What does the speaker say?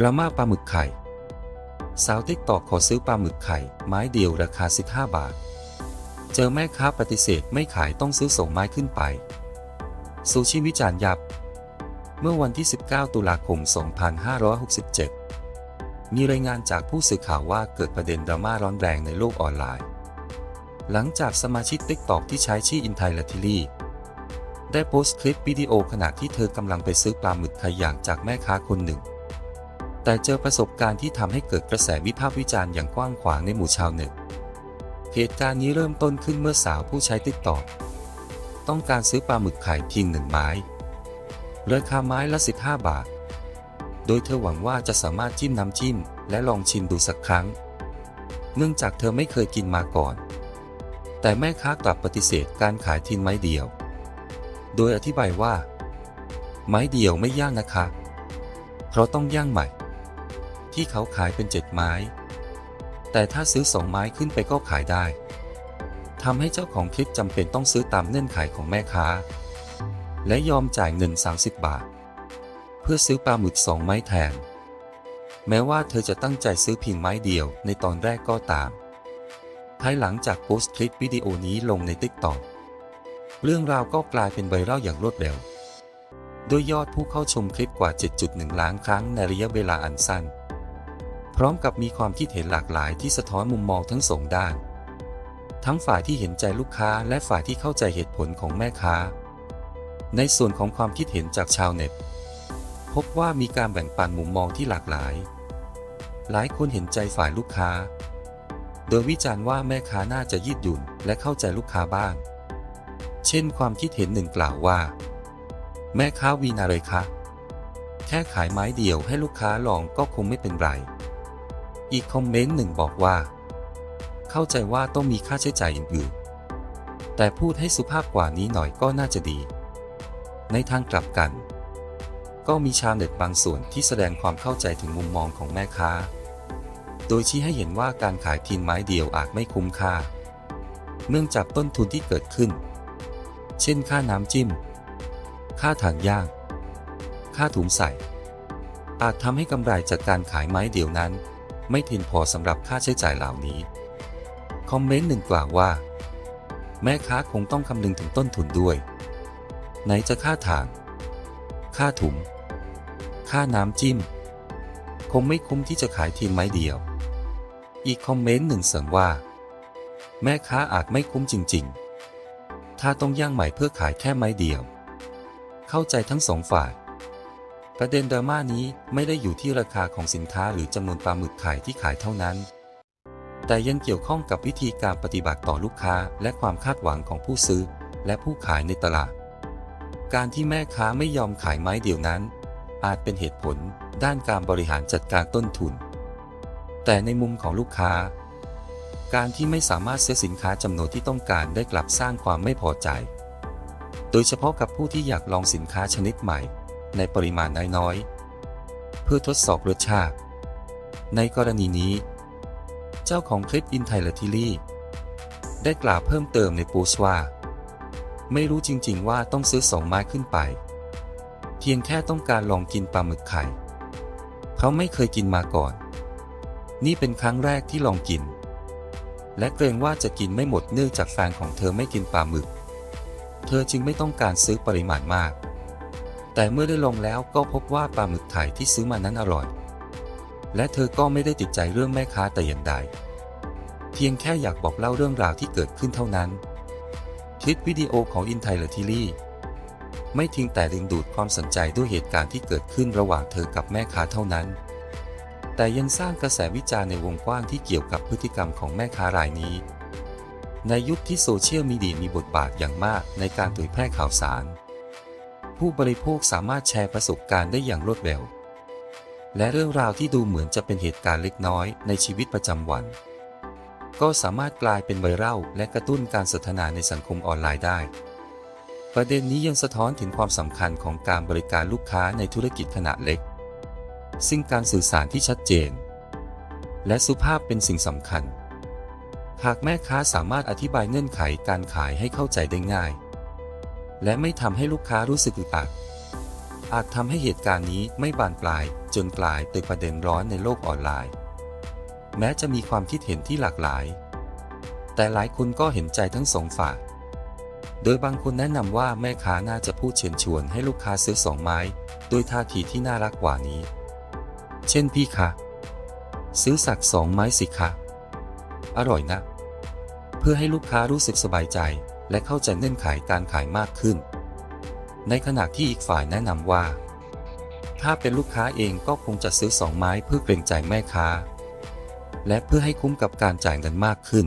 ดราม่าปลาหมึกไข่ สาวติ๊กตอกขอซื้อปลาหมึกไข่ ไม้เดียวราคา 15 บาท เจอแม่ค้าปฏิเสธไม่ขายต้องซื้อส่งไม้ขึ้นไปซูชิวิจารณ์ยับ เมื่อวันที่ 19 ตุลาคม 2567 มีรายงานจากผู้สื่อข่าวว่าเกิดประเด็นดราม่าร้อนแรงในโลกออนไลน์ หลังจากสมาชิกติ๊กตอกที่ใช้ชื่ออินไทลทิลี่ได้โพสต์คลิปวิดีโอขณะที่เธอกำลังไปซื้อปลาหมึกไข่อย่างจากแม่ค้าคนหนึ่ง แต่เจอประสบการณ์ที่ทำให้เกิดกระแสวิพากษ์วิจารณ์อย่างกว้างขวางในหมู่ชาวเน็ต เหตุการณ์นี้เริ่มต้นขึ้นเมื่อสาวผู้ใช้ติ๊กตอกต้องการซื้อปลาหมึกไข่เพียงหนึ่งไม้ ราคาไม้ละ 15 บาท โดยเธอหวังว่าจะสามารถจิ้มน้ำจิ้ม และลองชิมดูสักครั้ง เนื่องจากเธอไม่เคยกินมาก่อน แต่แม่ค้ากลับปฏิเสธการขายทิ้งไม้เดียว โดยอธิบายว่า ไม้เดียวไม่ย่างนะคะ เพราะต้องย่างใหม่ ที่เขาขายเป็นเจ็ดไม้ แต่ถ้าซื้อสองไม้ขึ้นไปก็ขายได้ทำให้เจ้าของคลิปจำเป็นต้องซื้อตามเงื่อนไขของแม่ค้า และยอมจ่ายเงิน 30 บาท เพื่อซื้อปลาหมึกสองไม้แทน แม้ว่าเธอจะตั้งใจซื้อเพียงไม้เดียวในตอนแรกก็ตาม ภายหลังจากโพสต์คลิปวิดีโอนี้ลงในติ๊กต็อกเรื่องราวก็กลายเป็นไวรัลอย่างรวดเร็วโดยยอดผู้เข้าชมคลิปกว่า 7.1 ล้านครั้งในระยะเวลาอันสั้น พร้อมกับมีความคิดเห็นหลากหลายที่สะท้อนมุมมองทั้งสองด้าน ทั้งฝ่ายที่เห็นใจลูกค้าและฝ่ายที่เข้าใจเหตุผลของแม่ค้า ในส่วนของความคิดเห็นจากชาวเน็ต พบว่ามีการแบ่งปันมุมมองที่หลากหลาย หลายคนเห็นใจฝ่ายลูกค้า โดยวิจารณ์ว่าแม่ค้าน่าจะยืดหยุ่นและเข้าใจลูกค้าบ้าง เช่น ความคิดเห็นหนึ่งกล่าวว่า แม่ค้าวีนาเลยคะแค่ขายไม้เดียวให้ลูกค้าลองก็คงไม่เป็นไร อีกคอมเมนต์หนึ่งบอกว่า เข้าใจว่าต้องมีค่าใช้จ่ายอื่นๆ แต่พูดให้สุภาพกว่านี้หน่อยก็น่าจะดี ในทางกลับกัน ก็มีชาวเน็ตบางส่วนที่แสดงความเข้าใจถึงมุมมองของแม่ค้า โดยชี้ให้เห็นว่าการขายเพียงไม้เดียวอาจไม่คุ้มค่า เนื่องจากต้นทุนที่เกิดขึ้น เช่นค่าน้ำจิ้ม ค่าถังย่าง ค่าถุงใส่อาจทำให้กำไรจากการขายไม้เดียวนั้น ไม่เพียงพอสำหรับค่าใช้จ่ายเหล่านี้ คอมเมนต์หนึ่งกล่าวว่า แม่ค้าคงต้องคำนึงถึงต้นทุนด้วย ไหนจะค่าถ่านค่าถุง ค่าน้ำจิ้ม คงไม่คุ้มที่จะขายทีมไม้เดียว อีกคอมเมนต์หนึ่งเสริมว่า แม่ค้าอาจไม่คุ้มจริง ๆ ถ้าต้องย่างใหม่เพื่อขายแค่ไม้เดียว เข้าใจทั้งสองฝ่าย ประเด็นดราม่านี้ไม่ได้อยู่ที่ราคาของสินค้าหรือจำนวนปลาหมึกขายที่ขายเท่านั้น แต่ยังเกี่ยวข้องกับวิธีการปฏิบัติต่อลูกค้า และความคาดหวังของผู้ซื้อ และผู้ขายในตลาด การที่แม่ค้าไม่ยอมขายไม้เดียวนั้น อาจเป็นเหตุผลด้านการบริหารจัดการต้นทุน แต่ในมุมของลูกค้า การที่ไม่สามารถซื้อสินค้าจำนวนที่ต้องการได้กลับสร้างความไม่พอใจ โดยเฉพาะกับผู้ที่อยากลองสินค้าชนิดใหม่ ในปริมาณน้อยๆ เพื่อทดสอบรสชาติ ในกรณีนี้ เจ้าของคลิปอินไทลทิลี่ ได้กล่าวเพิ่มเติมในโพสว่า ไม่รู้จริงๆว่าต้องซื้อสองไม้ขึ้นไป เพียงแค่ต้องการลองกินปลาหมึกไข่ เขาไม่เคยกินมาก่อน นี่เป็นครั้งแรกที่ลองกิน และเกรงว่าจะกินไม่หมดเนื่องจากแฟนของเธอไม่กินปลาหมึก เธอจึงไม่ต้องการซื้อปริมาณมาก แต่เมื่อได้ลองแล้วก็พบว่าปลาหมึกไทยที่ซื้อมานั้นอร่อย และเธอก็ไม่ได้ติดใจเรื่องแม่ค้าแต่อย่างใด เพียงแค่อยากบอกเล่าเรื่องราวที่เกิดขึ้นเท่านั้น คลิปวิดีโอของอินไทเลทิลี่ไม่ทิ้งแต่ดึงดูดความสนใจด้วยเหตุการณ์ที่เกิดขึ้นระหว่างเธอกับแม่ค้าเท่านั้น แต่ยังสร้างกระแสวิจารณ์ในวงกว้างที่เกี่ยวกับพฤติกรรมของแม่ค้ารายนี้ ในยุคที่โซเชียลมีเดียมีบทบาทอย่างมากในการเผยแพร่ข่าวสาร ผู้บริโภคสามารถแชร์ประสบการณ์ได้อย่างรวดเร็ว และเรื่องราวที่ดูเหมือนจะเป็นเหตุการณ์เล็กน้อยในชีวิตประจำวัน ก็สามารถกลายเป็นไวรัลและกระตุ้นการสนทนาในสังคมออนไลน์ได้ ประเด็นนี้ยังสะท้อนถึงความสำคัญของการบริการลูกค้าในธุรกิจขนาดเล็ก ซึ่งการสื่อสารที่ชัดเจน และสุภาพเป็นสิ่งสำคัญ หากแม่ค้าสามารถอธิบายเงื่อนไขการขายให้เข้าใจได้ง่าย และไม่ทำให้ลูกค้ารู้สึกอึดอัด อาจทำให้เหตุการณ์นี้ไม่บานปลาย จนกลายเป็นประเด็นร้อนในโลกออนไลน์ แม้จะมีความคิดเห็นที่หลากหลาย แต่หลายคนก็เห็นใจทั้งสองฝ่าย โดยบางคนแนะนำว่าแม่ค้าน่าจะพูดเชิญชวนให้ลูกค้าซื้อสองไม้ด้วยท่าทีที่น่ารักกว่านี้ เช่นพี่คะ ซื้อสักสองไม้สิคะ อร่อยนะ เพื่อให้ลูกค้ารู้สึกสบายใจ และเข้าใจเงื่อนไขการขายมากขึ้น ในขณะที่อีกฝ่ายแนะนำว่า ถ้าเป็นลูกค้าเองก็คงจะซื้อสองไม้เพื่อเกรงใจแม่ค้า และเพื่อให้คุ้มกับการจ่ายเงินมากขึ้น